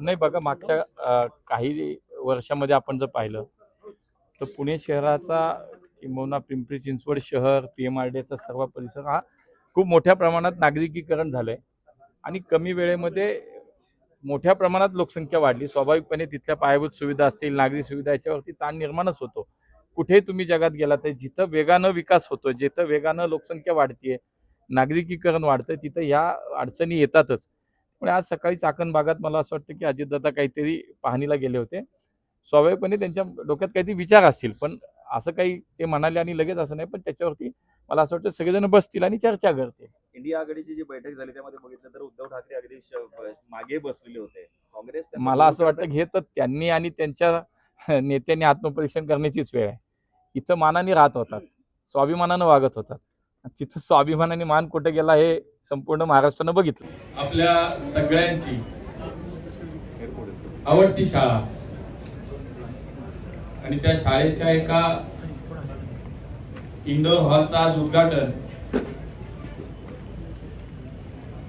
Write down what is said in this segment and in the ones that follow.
नाही बघा मागच्या अ, काही वर्षामध्ये आपण जर पाहिलं तर पुणे शहराचा किंबहुना पिंपरी चिंचवड शहर पी एम आर डीचा सर्व परिसर हा खूप मोठ्या प्रमाणात नागरिकीकरण झालंय. आणि कमी वेळेमध्ये मोठ्या प्रमाणात लोकसंख्या वाढली. स्वाभाविकपणे तिथल्या पायाभूत सुविधा असतील नागरी सुविधा याच्यावरती ताण निर्माणच होतो. कुठेही तुम्ही जगात गेला तर जिथं वेगानं विकास होतो जिथं वेगानं लोकसंख्या वाढतीये नागरिकीकरण वाढतंय तिथं ह्या अडचणी येतातच. पण आज सकाळी चाकण भागात मला असं वाटतं की अजितदादा काहीतरी पाहणीला गेले होते. स्वाभाविकपणे त्यांच्या डोक्यात काहीतरी विचार असतील पण असं काही ते म्हणाले आणि लगेच असं नाही पण त्याच्यावरती मला असं वाटतं सगळेजण बसतील आणि चर्चा करतील. इंडिया आघाडीची जी बैठक झाली त्यामध्ये बघितलं तर उद्धव ठाकरे अगदी मागे बसलेले होते. काँग्रेस मला असं वाटतं हे तर त्यांनी आणि त्यांच्या नेत्यांनी आत्मपरीक्षण करण्याचीच वेळ आहे. इथं मानाने राहत होतात. स्वाभिमानानं वागत होतात. तिथं स्वाभिमानाने मान कुठे गेला हे संपूर्ण महाराष्ट्रानं बघितलं. आपल्या सगळ्यांची आवडती शाळा. आणि त्या शाळेच्या एका इंडोर हॉलचं आज उद्घाटन.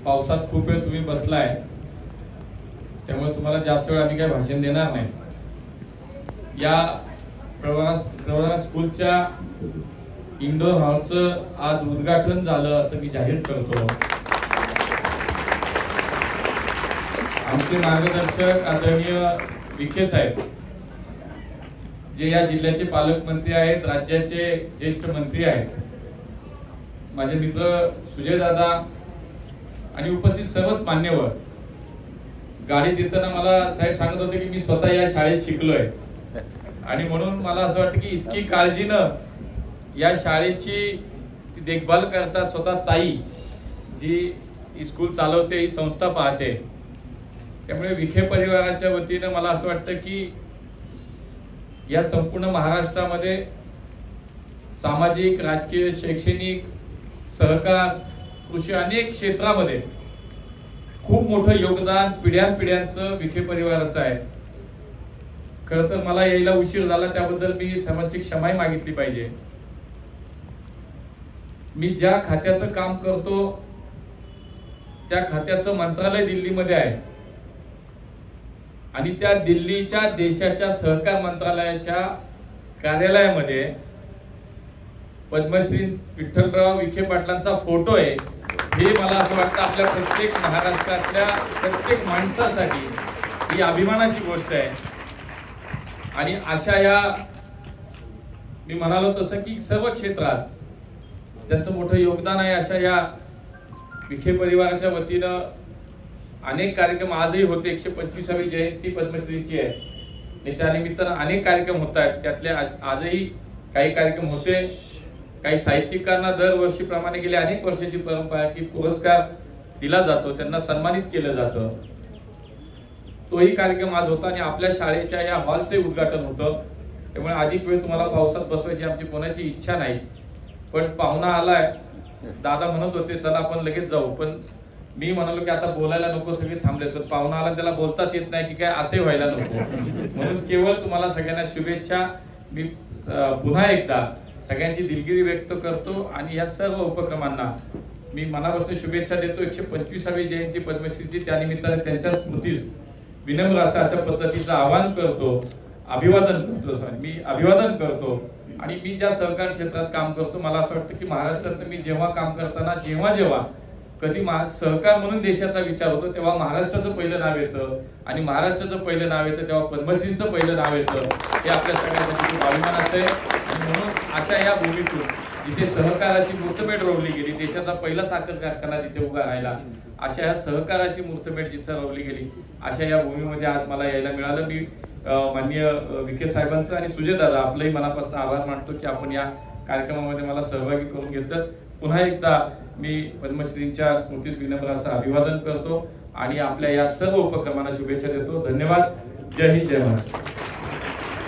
पावसात खूप वेळ तुम्ही बसलाय. त्यामुळे तुम्हाला जास्त वेळ आम्ही काही भाषण देणार नाही. या प्रवरा प्रवरा स्कूलच्या इंडोर हॉलचं आज उद्घाटन झालं असं मी जाहीर करतो. आमचे मार्गदर्शक आदरणीय विखे साहेब जे या जिल्ह्याचे पालकमंत्री आहेत राज्याचे ज्येष्ठ मंत्री आहेत माझे मित्र सुजय दादा आणि उपस्थित सर्वच मान्यवर गाडी देताना मला साहेब सांगत होते की मी स्वतः या शाळेत शिकलोय. आणि म्हणून मला असं वाटतं की इतकी काळजीनं या शाळेची ती देखभाल करतात स्वतः ताई जी स्कूल चालवते ही संस्था पाहते. त्यामुळे विखे परिवाराच्या वतीनं मला असं वाटतं की या संपूर्ण महाराष्ट्रामध्ये सामाजिक राजकीय शैक्षणिक सहकार कृषी अनेक क्षेत्रामध्ये खूप मोठं योगदान पिढ्यानपिढ्यांचं विखे परिवाराचं आहे. खरं तर मला यायला उशीर झाला त्याबद्दल मी सर्वांची क्षमाही मागितली पाहिजे. मी ज्या खात्याचं काम करतो त्या खात्याचं मंत्रालय दिल्लीमध्ये आहे. आणि त्या दिल्लीच्या देशाच्या सहकार मंत्रालयाच्या कार्यालयामध्ये पद्मश्री विठ्ठलराव विखे पाटलांचा फोटो आहे. हे मला असं वाटतं आपल्या प्रत्येक महाराष्ट्रातल्या प्रत्येक माणसासाठी ही अभिमानाची गोष्ट आहे. आणि अशा या मी म्हणालो तसं की सर्व क्षेत्रात ज्यांचं मोठं योगदान आहे अशा या विखे परिवाराच्या वतीनं अनेक कार्यक्रम आजही होते. एकशे पंचवीसावी जयंती पद्मश्रीची आहे. आणि त्यानिमित्तानं अनेक कार्यक्रम होत आहेत. त्यातले आज- आजही काही कार्यक्रम होते. काही साहित्यिकांना दरवर्षीप्रमाणे गेल्या अनेक वर्षाची परंपरा की पुरस्कार दिला जातो. त्यांना सन्मानित केलं जातं. तोही कार्यक्रम आज होता आणि आपल्या शाळेच्या या हॉलचे उद्घाटन होतं. त्यामुळे अधिक वेळ तुम्हाला पावसात बसवायची आमची कोणाची इच्छा नाही. पण पाहुणा आलाय. दादा म्हणत होते चला आपण लगेच जाऊ. पण मी म्हणालो की आता बोलायला नको सगळे थांबले. तर पाहुणा आला त्याला बोलताच येत नाही की काय असे व्हायला नको. म्हणून केवळ तुम्हाला सगळ्यांना शुभेच्छा. मी पुन्हा एकदा सगळ्यांची दिलगिरी व्यक्त करतो आणि या सर्व उपक्रमांना मी मनापासून शुभेच्छा देतो. एकशे पंचवीसावी जयंती पद्मश्रीची. त्यानिमित्ताने त्यांच्या स्मृतीस विनम्र असं अशा पद्धतीचं आवाहन करतो. अभिवादन करतो sorry, मी अभिवादन करतो आणि मी ज्या सहकार क्षेत्रात काम करतो मला असं वाटतं की महाराष्ट्रात मी जेव्हा काम करताना जेव्हा जेव्हा कधी महा सहकार म्हणून देशाचा विचार होतो तेव्हा महाराष्ट्राचं पहिलं नाव येतं आणि महाराष्ट्राचं पहिलं नाव येतं तेव्हा पद्मश्रींचं पहिलं नाव येतं. हे आपल्या सगळ्यांसाठी खूप अभिमान असते आणि म्हणून अशा या भूमीतून जिथे सहकाराची मूर्तमेढ रोवली गेली देशाचा पहिला साखर कारखाना जिथे उभा राहिला अशा या सहकाराची मूर्तमेढ जिथे रोवली गेली अशा या भूमीमध्ये आज मला यायला मिळालं. मी माननीय अं, विखे साहेबांचं आणि सुजय दादा आपलंही मनापासून आभार मानतो की आपण या कार्यक्रमामध्ये मला सहभागी करून घेतलं. पुन्हा एकदा मी पद्मश्रींच्या स्मृतीस विनम्र असं अभिवादन करतो आणि आपल्या या सर्व उपक्रमांना शुभेच्छा देतो. धन्यवाद. जय हिंद जय महाराष्ट्र.